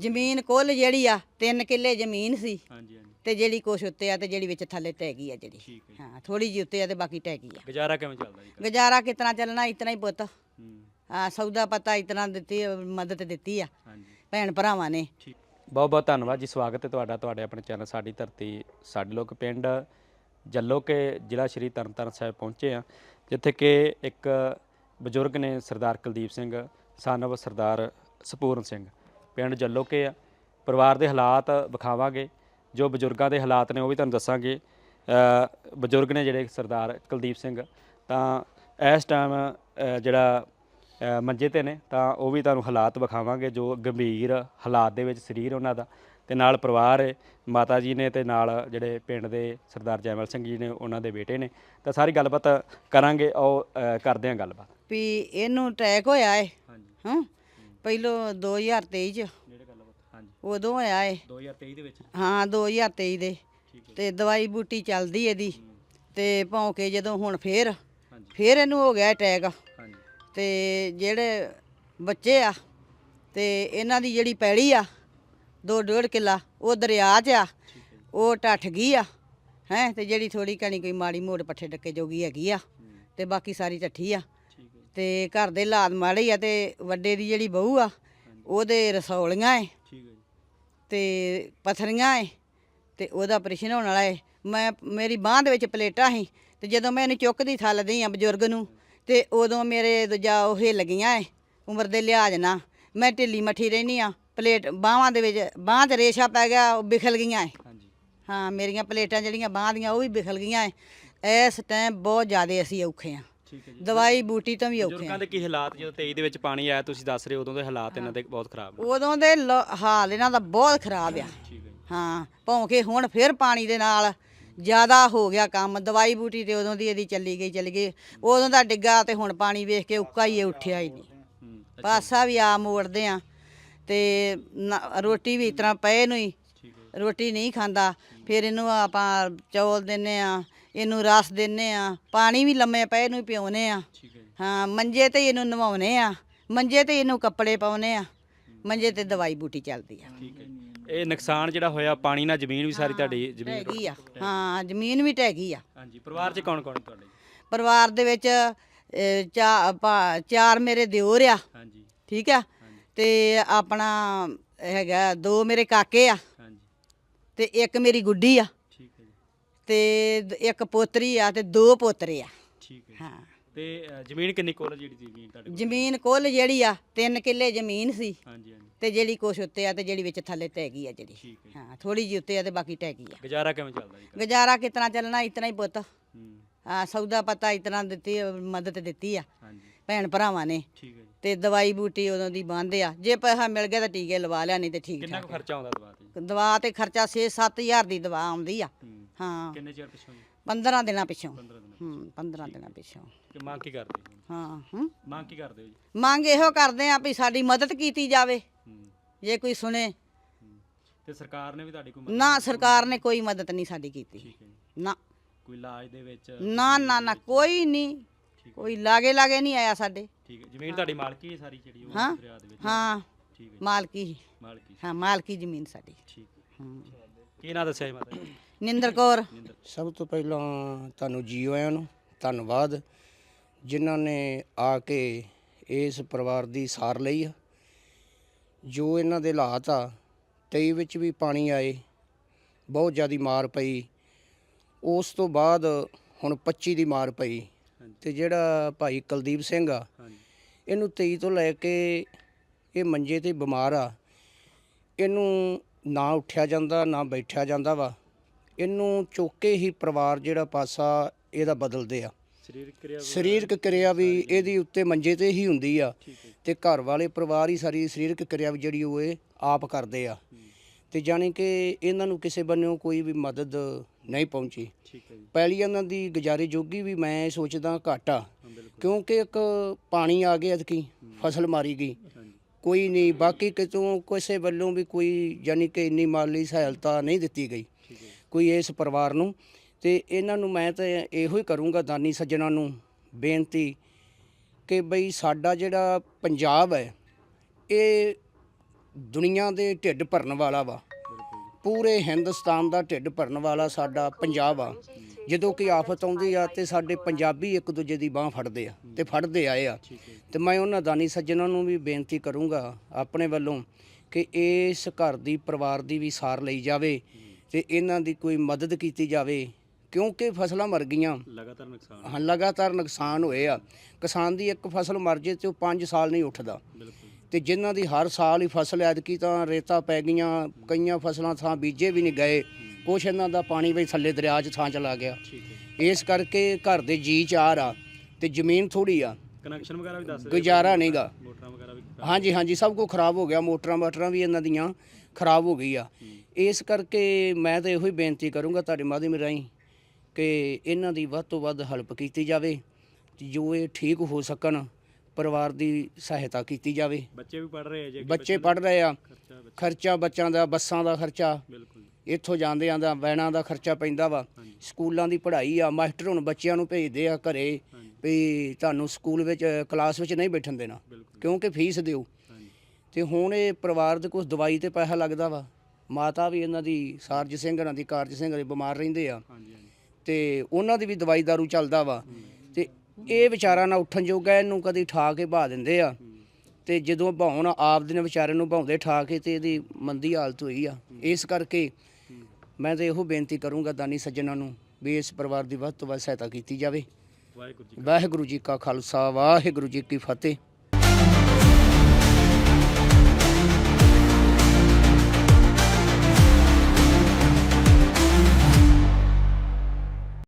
ਜ਼ਮੀਨ ਕੁੱਲ ਜਿਹੜੀ ਆ 3 ਕਿੱਲੇ ਜ਼ਮੀਨ ਸੀ। ਹਾਂਜੀ ਹਾਂਜੀ। ਤੇ ਜਿਹੜੀ ਕੁਛ ਉੱਤੇ ਆ ਤੇ ਜਿਹੜੀ ਵਿੱਚ ਥੱਲੇ ਟਹਿ ਗਈ ਆ ਜਿਹੜੀ। ਠੀਕ ਹੈ ਜੀ। ਹਾਂ ਥੋੜੀ ਜਿਹੀ ਉੱਤੇ ਆ ਤੇ ਬਾਕੀ ਟਹਿ ਗਈ ਆ। ਗੁਜ਼ਾਰਾ ਕਿਵੇਂ ਚੱਲਦਾ ਜੀ? ਗੁਜ਼ਾਰਾ ਕਿਤਨਾ ਚੱਲਣਾ ਇਤਨਾ ਹੀ ਪੁੱਤ। ਹੂੰ। ਆ ਸੌਦਾ ਪਤਾ ਇਤਨਾ ਦਿੱਤੀ ਆ, ਮਦਦ ਦਿੱਤੀ ਆ। ਹਾਂਜੀ। ਭੈਣ ਭਰਾਵਾਂ ਨੇ। ਠੀਕ। ਬਹੁਤ ਬਹੁਤ ਧੰਨਵਾਦ ਜੀ ਸਵਾਗਤ ਹੈ ਤੁਹਾਡਾ ਤੁਹਾਡੇ ਆਪਣੇ ਚੈਨਲ ਸਾਡੀ ਧਰਤੀ ਸਾਡੇ ਲੋਕ ਪਿੰਡ ਜੱਲੋਕੇ ਜ਼ਿਲ੍ਹਾ ਸ਼੍ਰੀ ਤਰਨਤਾਰਨ ਸਾਹਿਬ ਪਹੁੰਚੇ ਆ ਜਿੱਥੇ ਕਿ ਇੱਕ ਬਜ਼ੁਰਗ ਨੇ ਸਰਦਾਰ ਕੁਲਦੀਪ ਸਿੰਘ ਸਾਨਵ ਸਰਦਾਰ ਸਪੂਰਨ ਸਿੰਘ। ਪਿੰਡ ਜੱਲੋਕੇ ਆ। ਪਰਿਵਾਰ ਦੇ ਹਾਲਾਤ ਵਿਖਾਵਾਂਗੇ। ਜੋ ਬਜ਼ੁਰਗਾਂ ਦੇ ਹਾਲਾਤ ਨੇ ਉਹ ਵੀ ਤੁਹਾਨੂੰ ਦੱਸਾਂਗੇ। ਬਜ਼ੁਰਗ ਨੇ ਜਿਹੜੇ ਸਰਦਾਰ ਕੁਲਦੀਪ ਸਿੰਘ ਤਾਂ ਇਸ ਟਾਈਮ ਜਿਹੜਾ ਮੰਜੇ ਤੇ ਨੇ ਤਾਂ ਉਹ ਵੀ ਤੁਹਾਨੂੰ ਹਾਲਾਤ ਵਿਖਾਵਾਂਗੇ ਜੋ ਗੰਭੀਰ ਹਾਲਾਤ ਦੇ ਵਿੱਚ ਸਰੀਰ ਉਹਨਾਂ ਦਾ। ਤੇ ਨਾਲ ਪਰਿਵਾਰ ਹੈ ਮਾਤਾ ਜੀ ਨੇ ਤੇ ਨਾਲ ਜਿਹੜੇ ਪਿੰਡ ਦੇ ਸਰਦਾਰ ਜੈਮਲ ਸਿੰਘ ਜੀ ਨੇ ਉਹਨਾਂ ਦੇ ਬੇਟੇ ਨੇ। ਤਾਂ ਸਾਰੀ ਗੱਲਬਾਤ ਕਰਾਂਗੇ ਉਹ ਕਰਦੇ ਹਾਂ ਗੱਲਬਾਤ। ਵੀ ਇਹਨੂੰ ਅਟੈਕ ਹੋਇਆ ਏ। ਹਾਂਜੀ। ਹਾਂ। ਪਹਿਲੋਂ 2023 ਚ। ਜਿਹੜੇ ਗੱਲਬਾਤ ਹਾਂਜੀ। ਉਦੋਂ ਹੋਇਆ ਏ। 2023 ਦੇ ਵਿੱਚ? ਹਾਂ 2023 ਦੇ। ਠੀਕ ਤੇ ਦਵਾਈ ਬੂਟੀ ਚੱਲਦੀ ਇਹਦੀ। ਤੇ ਭੌਂਕੇ ਜਦੋਂ ਹੁਣ ਫੇਰ ਫੇਰ ਇਹਨੂੰ ਹੋ ਗਿਆ ਅਟੈਕ। ਹਾਂਜੀ। ਤੇ ਜਿਹੜੇ ਬੱਚੇ ਆ ਤੇ ਇਹਨਾਂ ਦੀ ਜਿਹੜੀ ਪੈੜੀ ਆ ਦੋ ਡੇਢ ਕਿੱਲਾ ਉਹ ਦਰਿਆ 'ਚ ਆ। ਉਹ ਟੱਠ ਗਈ ਆ ਹੈ ਤੇ ਜਿਹੜੀ ਥੋੜੀ ਕਣੀ ਕੋਈ ਮਾੜੀ ਮੋੜ ਪੱਠੇ ਡੱਕੇ ਜੋਗੀ ਹੈਗੀ ਆ। ਤੇ ਬਾਕੀ ਸਾਰੀ ਟੱਠੀ ਆ। ਤੇ ਘਰ ਦੇ ਲਾਦ ਮਾੜੇ ਹੀ ਆ ਤੇ ਵੱਡੇ ਦੀ ਜਿਹੜੀ ਬਹੂ ਆ ਉਹਦੇ ਰਸੌਲੀਆਂ ਏ। ਠੀਕ ਹੈ ਜੀ। ਤੇ ਪਥਰੀਆਂ ਏ ਤੇ ਉਹਦਾ ਆਪਰੇਸ਼ਨ ਹੋਣ ਵਾਲਾ ਏ। ਮੈਂ ਮੇਰੀ ਬਾਹ ਦੇ ਵਿੱਚ ਪਲੇਟਾਂ ਸੀ ਤੇ ਜਦੋਂ ਮੈਂ ਇਹਨੂੰ ਚੁੱਕਦੀ ਥੱਲਦੀ ਆ ਬਜ਼ੁਰਗ ਨੂੰ ਤੇ ਉਦੋਂ ਮੇਰੇ ਦੂਜਾ ਉਹ ਹਿੱਲ ਗਈਆਂ ਏ ਉਮਰ ਦੇ ਲਿਹਾਜ਼ ਨਾਲ। ਮੈਂ ਢਿੱਲੀ ਮੱਠੀ ਰਹਿਨੀ ਆ ਪਲੇਟ ਬਾਹਾਂ ਦੇ ਵਿੱਚ ਬਾਹ 'ਚ ਰੇਸ਼ਾ ਪੈ ਗਿਆ ਉਹ ਵਿਖਲ ਗਈਆਂ ਏ। ਹਾਂ ਮੇਰੀਆਂ ਪਲੇਟਾਂ ਜਿਹੜੀਆਂ ਬਾਹਾਂ ਦੀਆਂ ਉਹ ਵੀ ਵਿਖਲ ਗਈਆਂ ਏ। ਇਸ ਟਾਈਮ ਬਹੁਤ ਜ਼ਿਆਦਾ ਅਸੀਂ ਔਖੇ ਆ। ਠੀਕ ਹੈ ਜੀ। ਦਵਾਈ ਬੂਟੀ ਤੋਂ ਵੀ ਔਖੇ ਬਜ਼ੁਰਗਾਂ ਆ ਦੇ ਕੀ ਹਾਲਾਤ ਜਦੋਂ 23 ਦੇ ਵਿੱਚ ਪਾਣੀ ਆਇਆ ਤੁਸੀਂ ਦੱਸ ਰਹੇ ਹੋ ਉਦੋਂ ਦੇ ਹਾਲਾਤ ਇਹਨਾਂ ਦੇ ਬਹੁਤ ਖਰਾਬ ਨੇ। ਉਦੋਂ ਦੇ ਲ- ਹਾਲ ਇਹਨਾਂ ਦਾ ਬਹੁਤ ਖਰਾਬ ਆ। ਠੀਕ ਹੈ ਭੌਂਕੇ ਹੁਣ ਫਿਰ ਪਾਣੀ ਦੇ ਨਾਲ ਜ਼ਿਆਦਾ ਹੋ ਗਿਆ ਕੰਮ। ਦਵਾਈ ਬੂਟੀ ਤੇ ਉਦੋਂ ਦੀ ਇਹਦੀ ਚੱਲੀ ਗਈ ਚੱਲੀ ਗਈ। ਉਦੋਂ ਦਾ ਡਿੱਗਾ ਤੇ ਹੁਣ ਪਾਣੀ ਵੇਖ ਕੇ ਉੱਕਾ ਹੀ ਇਹ ਉੱਠਿਆ ਹੀ ਨਹੀਂ। ਹੂੰ ਪਾਸਾ ਵੀ ਆ ਮੋੜਦੇ ਆ ਤੇ ਨਾ- ਰੋਟੀ ਵੀ ਇਸ ਤਰ੍ਹਾਂ ਪਏ ਨੂੰ ਹੀ। ਠੀਕ ਹੈ ਰੋਟੀ ਨਹੀਂ ਖਾਂਦਾ। ਫਿਰ ਇਹਨੂੰ ਆਪਾਂ ਚੌਲ ਦਿੰਨੇ ਆ ਇਹਨੂੰ ਰਸ ਦਿੰਨੇ ਆ ਪਾਣੀ ਵੀ ਲੰਮੇ ਪਏ ਨੂੰ ਪਿਉਨੇ ਆ। ਠੀਕ ਹੈ ਜੀ। ਹਾਂ ਮੰਜੇ ਤੇ ਇਹਨੂੰ ਨਵਾਉਨੇ ਆ। ਮੰਜੇ ਤੇ ਇਹਨੂੰ ਕੱਪੜੇ ਪਾਉਨੇ ਆ। ਮੰਜੇ ਤੇ ਦਵਾਈ ਬੂਟੀ ਚੱਲਦੀ ਆ। ਠੀਕ ਹੈ ਇਹ ਨੁਕਸਾਨ ਜਿਹੜਾ ਹੋਇਆ ਪਾਣੀ ਨਾਲ ਜ਼ਮੀਨ ਵੀ ਸਾਰੀ ਤੁਹਾਡੀ ਜ਼ਮੀਨ ਹੈਗੀ ਆ। ਹਾਂ ਜ਼ਮੀਨ ਵੀ ਟਹਿ ਆ। ਹਾਂਜੀ ਪਰਿਵਾਰ 'ਚ ਕੌਣ ਕੌਣ ਤੁਹਾਡੇ? ਪਰਿਵਾਰ ਦੇ ਵਿੱਚ ਅਹ, ਚਾ- ਪਾ- ਚਾਰ ਮੇਰੇ ਦਿਓਰ ਆ। ਹਾਂਜੀ। ਠੀਕ ਆ? ਤੇ ਆਪਣਾ ਹੈਗਾ ਦੋ ਮੇਰੇ ਕਾਕੇ ਆ। ਹਾਂਜੀ। ਤੇ ਇੱਕ ਮੇਰੀ ਗੁੱਡੀ ਆ। ਤੇ ਦ- ਇੱਕ ਪੋਤਰੀ ਆ ਤੇ ਦੋ ਪੋਤਰੇ ਆ। ਠੀਕ ਹੈ ਜੀ। ਹਾਂ। ਤੇ ਅ, ਜ਼ਮੀਨ ਕਿੰਨੀ ਕੋਲ ਜਿਹੜੀ ਜ਼ਮੀਨ ਤੁਹਾਡੇ ਕੋਲ? ਜ਼ਮੀਨ ਕੁੱਲ ਜਿਹੜੀ ਆ 3 ਕਿੱਲੇ ਜ਼ਮੀਨ ਸੀ। ਹਾਂਜੀ ਹਾਂਜੀ। ਤੇ ਜਿਹੜੀ ਕੁਛ ਉੱਤੇ ਆ ਤੇ ਜਿਹੜੀ ਵਿੱਚ ਥੱਲੇ ਟਹਿ ਗਈ ਆ ਜਿਹੜੀ। ਠੀਕ ਹੈ ਥੋੜੀ ਜਿਹੀ ਉੱਤੇ ਆ ਤੇ ਬਾਕੀ ਟਹਿ ਗਈ ਆ। ਗੁਜ਼ਾਰਾ ਕਿਵੇਂ ਚੱਲਦਾ ਜੀ? ਗੁਜ਼ਾਰਾ ਕਿਤਨਾ ਚੱਲਣਾ ਇਤਨਾ ਹੀ ਪੁੱਤ। ਹੂੰ। ਆ ਸੌਦਾ ਪਤਾ ਇਤਨਾ ਦਿੱਤੀ ਆ, ਮਦਦ ਦਿੱਤੀ ਆ। ਹਾਂਜੀ। ਭੈਣ ਭਰਾਵਾਂ ਨੇ। ਠੀਕ ਹੈ ਜੀ। ਤੇ ਦਵਾਈ ਬੂਟੀ ਉਦੋਂ ਦੀ ਬੰਦ ਆ। ਜੇ ਪੈਸਾ ਮਿਲ ਗਿਆ ਤਾਂ ਟੀਕੇ ਲਵਾ ਲਿਆ ਨਹੀਂ ਤੇ ਠੀਕ ਕਿੰਨਾ ਠਾਕ ਕੁ ਖਰਚਾ ਆਉਂਦਾ ਦਵਾ ਤੇ? ਜੀ? ਦਵਾ ਤੇ ਖਰਚਾ 6-7000 ਦੀ ਦਵਾ ਆਉਂਦੀ ਆ। ਹੂੰ। ਹਾਂ। ਕਿੰਨੇ ਚਿਰ ਪਿਛੋਂ ਜੀ? 15 ਦਿਨਾਂ ਪਿੱਛੋਂ। 15 ਦਿਨ ਹੂੰ 15 ਦਿਨਾਂ ਪਿੱਛੋਂ। ਕਿ ਮੰਗ ਕੀ ਕਰਦੇ ਹੋ ਹਾਂ ਹੂੰ। ਮੰਗ ਕੀ ਕਰਦੇ ਹੋ ਜੀ? ਮੰਗ ਇਹੋ ਕਰਦੇ ਆ ਵੀ ਸਾਡੀ ਮਦਦ ਕੀਤੀ ਜਾਵੇ। ਹੂੰ। ਜੇ ਕੋਈ ਸੁਣੇ। ਹੂੰ। ਤੇ ਸਰਕਾਰ ਨੇ ਵੀ ਤੁਹਾਡੀ ਕੋਈ ਮਦਦ ਨਾ ਸਰਕਾਰ ਨੇ ਕੋਈ ਮਦਦ ਨਹੀਂ ਸਾਡੀ ਕੀਤੀ। ਠੀਕ ਹੈ ਜੀ। ਨਾ। ਕੋਈ ਇਲਾਜ ਦੇ ਵਿੱਚ? ਨਾ ਨਾ ਨਾ ਕੋਈ ਨਹੀਂ। ਕੋਈ ਲਾਗੇ ਲਾਗੇ ਨਹੀਂ ਆਇਆ ਸਾਡੇ। ਠੀਕ ਹੈ। ਜ਼ਮੀਨ ਤੁਹਾਡੀ ਮਾਲਕੀ ਹੈ ਸਾਰੀ ਜਿਹੜੀ ਉਹ ਹਾਂ। ਦਰਿਆ ਦੇ ਵਿੱਚ? ਹਾਂ। ਠੀਕ ਹੈ ਜੀ, ਮਾਲਕੀ। ਮਾਲਕੀ। ਹਾਂ ਮਾਲਕੀ ਜ਼ਮੀਨ ਸਾਡੀ। ਠੀਕ ਹੈ। ਹੂੰ। ਕੀ ਨਾਂ ਦੱਸਿਆ ਜੀ ਮਾਤਾ ਜੀ? ਨਿੰਦਰ ਕੌਰ। ਸਭ ਤੋਂ ਪਹਿਲਾਂ ਤੁਹਾਨੂੰ ਜੀਓ ਆਇਆਂ ਨੂੰ ਧੰਨਵਾਦ, ਜਿਨ੍ਹਾਂ ਨੇ ਆ ਕੇ ਇਸ ਪਰਿਵਾਰ ਦੀ ਸਾਰ ਲਈ ਆ। ਜੋ ਇਹਨਾਂ ਦੇ ਹਾਲਾਤ ਆ 23 ਵਿੱਚ ਵੀ ਪਾਣੀ ਆਏ, ਬਹੁਤ ਜ਼ਿਆਦੀ ਮਾਰ ਪਈ। ਉਸ ਤੋਂ ਬਾਅਦ ਹੁਣ 25 ਦੀ ਮਾਰ ਪਈ ਹਾਂਜੀ। ਤੇ ਜਿਹੜਾ ਭਾਈ ਕੁਲਦੀਪ ਸਿੰਘ ਆ, ਇਹਨੂੰ 23 ਤੋਂ ਲੈ ਕੇ ਇਹ ਮੰਜੇ ਤੇ ਬਿਮਾਰ ਆ। ਇਹਨੂੰ ਨਾ ਉੱਠਿਆ ਜਾਂਦਾ, ਨਾ ਬੈਠਿਆ ਜਾਂਦਾ ਵਾ। ਇਹਨੂੰ ਚੁੱਕ ਹੀ ਪਰਿਵਾਰ ਜਿਹੜਾ ਪਾਸਾ ਇਹਦਾ ਬਦਲਦੇ ਆ। ਸਰੀਰਕ ਕਿਰਿਆ ਸਰੀਰਕ ਕਿਰਿਆ ਵੀ ਇਹਦੀ ਉੱਤੇ ਮੰਜੇ ਤੇ ਹੀ ਹੁੰਦੀ ਆ ਤੇ ਘਰ ਵਾਲੇ ਪਰਿਵਾਰ ਹੀ ਸਾਰੀ ਸਰੀਰਕ ਕਿਰਿਆ ਵੀ ਜਿਹੜੀ ਉਹ ਇਹ ਆਪ ਕਰਦੇ ਆ। ਤੇ ਜਾਣੀ ਕਿ ਇਹਨਾਂ ਨੂੰ ਕਿਸੇ ਬੰਨਿਓ ਕੋਈ ਵੀ ਮਦਦ ਨਹੀਂ ਪਹੁੰਚੀ। ਪਹਿਲੀ ਇਹਨਾਂ ਦੀ ਗੁਜ਼ਾਰੇ ਜੋਗੀ ਵੀ ਮੈਂ ਸੋਚਦਾ ਘੱਟ ਆ। ਕਿਉਂਕਿ ਇੱਕ ਪਾਣੀ ਆ ਗਿਆ ਐਤਕੀ ਫਸਲ ਮਾਰੀ ਗਈ। ਕੋਈ ਨਹੀਂ ਬਾਕੀ ਕਿਤੋਂ ਕਿਸੇ ਵੱਲੋਂ ਵੀ ਕੋਈ ਯਾਨੀ ਕਿ ਇੰਨੀ ਮਾਲੀ ਸਹਾਇਤਾ ਨਹੀਂ ਦਿੱਤੀ ਗਈ। ਕੋਈ ਇਸ ਪਰਿਵਾਰ ਨੂੰ। ਤੇ ਇਹਨਾਂ ਨੂੰ ਮੈਂ ਤਾਂ ਇਹੋ ਹੀ ਕਰੂੰਗਾ ਦਾਨੀ ਸੱਜਣਾ ਨੂੰ ਬੇਨਤੀ ਕਿ ਬਈ ਸਾਡਾ ਜਿਹੜਾ ਪੰਜਾਬ ਹੈ, ਇਹ ਦੁਨੀਆ ਦੇ ਢਿੱਡ ਭਰਨ ਵਾਲਾ ਵਾ। ਪੂਰੇ ਹਿੰਦੁਸਤਾਨ ਦਾ ਢਿੱਡ ਭਰਨ ਵਾਲਾ ਸਾਡਾ ਪੰਜਾਬ ਆ। ਜਦੋਂ ਕਿ ਆਫਤ ਆਉਂਦੀ ਆ ਤੇ ਸਾਡੇ ਪੰਜਾਬੀ ਇੱਕ ਦੂਜੇ ਦੀ ਬਾਹ ਫੜਦੇ ਆ ਤੇ ਫੜਦੇ ਆਏ ਆ। ਤੇ ਮੈਂ ਉਹਨਾਂ ਦਾਨੀ ਸੱਜਣਾਂ ਨੂੰ ਵੀ ਬੇਨਤੀ ਕਰੂੰਗਾ ਆਪਣੇ ਵੱਲੋਂ ਕਿ ਇਸ ਘਰ ਦੀ ਪਰਿਵਾਰ ਦੀ ਵੀ ਸਾਰ ਲਈ ਜਾਵੇ। ਤੇ ਇਹਨਾਂ ਦੀ ਕੋਈ ਮਦਦ ਕੀਤੀ ਜਾਵੇ ਕਿਉਂਕਿ ਫਸਲਾਂ ਮਰ ਗਈਆਂ। ਲਗਾਤਾਰ ਨੁਕਸਾਨ ਹਾਂ ਲਗਾਤਾਰ ਨੁਕਸਾਨ ਹੋਏ ਆ। ਕਿਸਾਨ ਦੀ ਇੱਕ ਫਸਲ ਮਰ ਜੇ ਤੇ ਉਹ 5 ਸਾਲ ਨਹੀਂ ਉੱਠਦਾ। ਤੇ ਜਿਨ੍ਹਾਂ ਦੀ ਹਰ ਸਾਲ ਹੀ ਫਸਲ ਐਤਕੀ ਤਾਂ ਰੇਤਾ ਪੈ ਗਈਆਂ ਕਈਆਂ ਫਸਲਾਂ ਥਾਂ ਬੀਜੇ ਵੀ ਨਹੀਂ ਗਏ। ਕੁਛ ਇਹਨਾਂ ਦਾ ਪਾਣੀ ਵੀ ਥੱਲੇ ਦਰਿਆ 'ਚ ਥਾਂ ਚਲਾ ਗਿਆ। ਇਸ ਕਰਕੇ ਘਰ ਦੇ ਜੀ ਚਾਰ ਆ ਤੇ ਜ਼ਮੀਨ ਥੋੜੀ ਆ। ਕਨੈਕਸ਼ਨ ਵਗੈਰਾ ਵੀ ਦੱਸ ਗੁਜ਼ਾਰਾ ਨਹੀਂਗਾ ਮੋਟਰਾਂ ਵਗੈਰਾ ਵੀ ਹਾਂਜੀ ਹਾਂਜੀ ਸਭ ਕੁਝ ਖਰਾਬ ਹੋ ਗਿਆ। ਮੋਟਰਾਂ ਮਾਟਰਾਂ ਵੀ ਇਹਨਾਂ ਦੀਆਂ। ਖਰਾਬ ਹੋ ਗਈ ਆ। ਇਸ ਕਰਕੇ ਮੈਂ ਤਾਂ ਇਹੋ ਹੀ ਬੇਨਤੀ ਕਰੂੰਗਾ ਤੁਹਾਡੇ ਮਾਧਿਅਮ ਰਾਹੀਂ ਕਿ ਇਹਨਾਂ ਦੀ ਵੱਧ ਤੋਂ ਵੱਧ ਹੈਲਪ ਕੀਤੀ ਜਾਵੇ ਜੋ ਇਹ ਠੀਕ ਹੋ ਸਕਣ ਪਰਿਵਾਰ ਦੀ ਸਹਾਇਤਾ ਕੀਤੀ ਜਾਵੇ। ਬੱਚੇ ਵੀ ਪੜ ਰਹੇ ਆ ਜੇ ਬੱਚੇ ਪੜ ਰਹੇ ਆ। ਖਰਚਾ ਬੱਚੇ- ਖਰਚਾ ਬੱਚਿਆਂ ਦਾ ਬੱਸਾਂ ਦਾ ਖਰਚਾ ਬਿਲਕੁਲ। ਇੱਥੋਂ ਜਾਂਦੇ ਆਂਦਾ ਵੈਨਾਂ ਦਾ ਖਰਚਾ ਪੈਂਦਾ ਵਾ। ਸਕੂਲਾਂ ਦੀ ਪੜ੍ਹਾਈ ਆ ਮਾਸਟਰ ਹੁਣ ਬੱਚਿਆਂ ਨੂੰ ਭੇਜਦੇ ਆ ਘਰੇ ਵੀ ਤੁਹਾਨੂੰ ਸਕੂਲ ਵਿੱਚ ਕਲਾਸ ਵਿੱਚ ਨਹੀਂ ਬੈਠਣ ਦੇਣਾ। ਕਿਉਂਕਿ ਫੀਸ ਦਿਓ। ਤੇ ਹੁਣ ਇਹ ਪਰਿਵਾਰ ਦੇ ਕੁਝ ਦਵਾਈ ਤੇ ਪੈਸਾ ਲੱਗਦਾ ਵਾ। ਮਾਤਾ ਵੀ ਇਹਨਾਂ ਦੀ ਸਾਰਜ ਸਿੰਘ ਹਰਾਂ ਦੀ ਕਾਰਜ ਸਿੰਘ ਹਰੇ ਬਿਮਾਰ ਰਹਿੰਦੇ ਆ। ਤੇ ਉਹਨਾਂ ਦੀ ਵੀ ਦਵਾਈ ਦਾਰੂ ਚੱਲਦਾ ਵਾ। ਤੇ ਇਹ ਵਿਚਾਰਾ ਨਾ ਉੱਠਣ ਜੋਗਾ ਇਹਨੂੰ ਕਦੀ ਠਾ ਕੇ ਬਹਾ ਦਿੰਦੇ ਆ। ਤੇ ਜਦੋਂ ਭਾਉਣ ਆਪ ਦੇ ਨੇ ਵਿਚਾਰੇ ਨੂੰ ਭਾਉਂਦੇ ਠਾ ਕੇ ਤੇ ਇਹਦੀ ਮੰਦੀ ਹਾਲਤ ਹੋਈ ਆ। ਇਸ ਕਰਕੇ ਮੈਂ ਤਾਂ ਇਹੋ ਬੇਨਤੀ ਕਰੂੰਗਾ ਦਾਨੀ ਸੱਜਣਾ ਨੂੰ ਵੀ ਇਸ ਪਰਿਵਾਰ ਦੀ ਵੱਧ ਤੋਂ ਵੱਧ ਸਹਾਇਤਾ ਕੀਤੀ ਜਾਵੇ। ਵਾਹਿਗੁਰੂ ਜੀ ਕਾ ਖਾਲਸਾ ਵਾਹਿਗੁਰੂ ਜੀ ਕੀ ਫਤਿਹ।